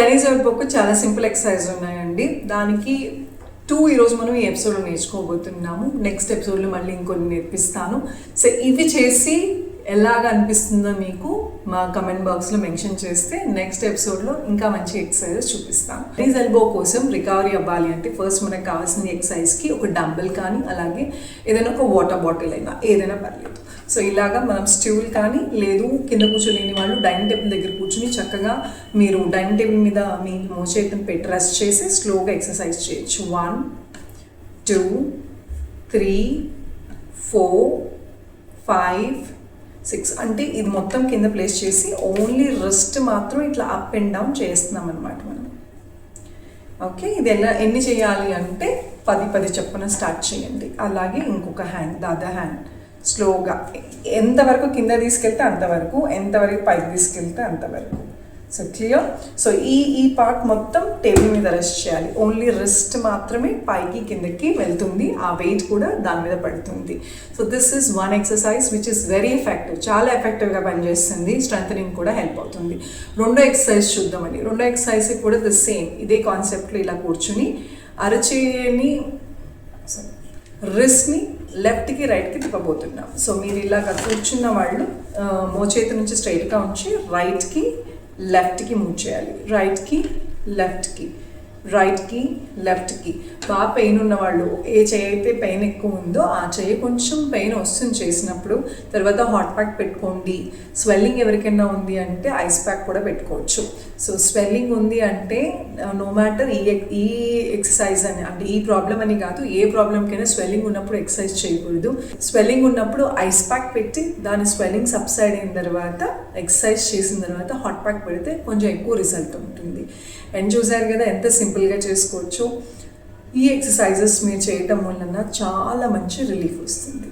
Chinese ఎల్బోకు చాలా simple exercise ఉన్నాయండి. దానికి టూ ఈరోజు మనం ఈ ఎపిసోడ్లో నేర్చుకోబోతున్నాము. నెక్స్ట్ ఎపిసోడ్లో మళ్ళీ ఇంకొన్ని నేర్పిస్తాను. సో ఇవి చేసి ఎలాగ అనిపిస్తుందో మీకు మా కమెంట్ బాక్స్లో మెన్షన్ చేస్తే నెక్స్ట్ ఎపిసోడ్లో ఇంకా మంచి ఎక్సర్సైజెస్ చూపిస్తాం. చైనీస్ ఎల్బో కోసం రికవరీ అవ్వాలి అంటే ఫస్ట్ మనకు కావాల్సిన ఎక్సర్సైజ్కి ఒక డంబెల్ కానీ అలాగే ఏదైనా ఒక వాటర్ బాటిల్ అయినా ఏదైనా పర్లేదు. సో ఇలాగా మనం స్టూల్ కానీ లేదు కింద కూర్చోలేని వాళ్ళు డైనింగ్ టేబుల్ దగ్గర కూర్చుని చక్కగా మీరు డైనింగ్ టేబుల్ మీద మీ మోచేతిని పెట్టి రెస్ట్ చేసి స్లోగా ఎక్సర్సైజ్ చేయొచ్చు. One two three four five six అంటే ఇది మొత్తం కింద ప్లేస్ చేసి ఓన్లీ రెస్ట్ మాత్రం ఇట్లా అప్ అండ్ డౌన్ చేస్తున్నాం అనమాట మనం. ఓకే ఇది ఎలా ఎన్ని చేయాలి అంటే పది పది చొప్పున స్టార్ట్ చేయండి. అలాగే ఇంకొక హ్యాండ్ దాదా హ్యాండ్ స్లోగా ఎంతవరకు కింద తీసుకెళ్తే అంతవరకు ఎంతవరకు పైకి తీసుకెళ్తే అంతవరకు. సో క్లియర్ సో ఈ ఈ పార్ట్ మొత్తం టేబుల్ మీద రెస్ట్ చేయాలి. ఓన్లీ రెస్ట్ మాత్రమే పైకి కిందకి వెళ్తుంది. ఆ వెయిట్ కూడా దాని మీద పడుతుంది. So this is one exercise which is very effective చాలా ఎఫెక్టివ్గా పనిచేస్తుంది. స్ట్రెంగ్ కూడా హెల్ప్ అవుతుంది. రెండో ఎక్సర్సైజ్ చూద్దామండి. రెండో ఎక్సర్సైజ్ కూడా ద సేమ్ ఇదే కాన్సెప్ట్లో ఇలా కూర్చుని అరచేయని రిస్క్ని లెఫ్ట్కి రైట్కి తిప్పబోతున్నాం. సో మీరు ఇలాగ కూర్చున్న వాళ్ళు మోచేతి నుంచి స్ట్రైట్గా ఉంచి రైట్కి లెఫ్ట్కి మూవ్ చేయాలి రైట్కి లెఫ్ట్కి రైట్కి లెఫ్ట్కి బాగా పెయిన్ ఉన్నవాళ్ళు ఏ చెయ్యి అయితే పెయిన్ ఎక్కువ ఉందో ఆ చెయ్యి కొంచెం పెయిన్ వస్తుంది చేసినప్పుడు. తర్వాత హాట్ ప్యాక్ పెట్టుకోండి. స్వెల్లింగ్ ఎవరికైనా ఉంది అంటే ఐస్ ప్యాక్ కూడా పెట్టుకోవచ్చు. సో స్వెల్లింగ్ ఉంది అంటే నో మ్యాటర్ ఈ ఎక్- ఈ ఎక్సర్సైజ్ అని అంటే ఈ ప్రాబ్లం అని కాదు ఏ ప్రాబ్లంకైనా స్వెల్లింగ్ ఉన్నప్పుడు ఎక్సర్సైజ్ చేయకూడదు. స్వెల్లింగ్ ఉన్నప్పుడు ఐస్ ప్యాక్ పెట్టి దాని స్వెల్లింగ్ సబ్సైడ్ అయిన తర్వాత ఎక్సర్సైజ్ చేసిన తర్వాత హాట్ ప్యాక్ పెడితే కొంచెం ఎక్కువ రిజల్ట్ ఉంటుంది. అండ్ చూసారు కదా ఎంత సింపుల్గా చేసుకోవచ్చు. ఈ ఎక్సర్సైజెస్ మీరు చేయటం వలన చాలా మంచి రిలీఫ్ వస్తుంది.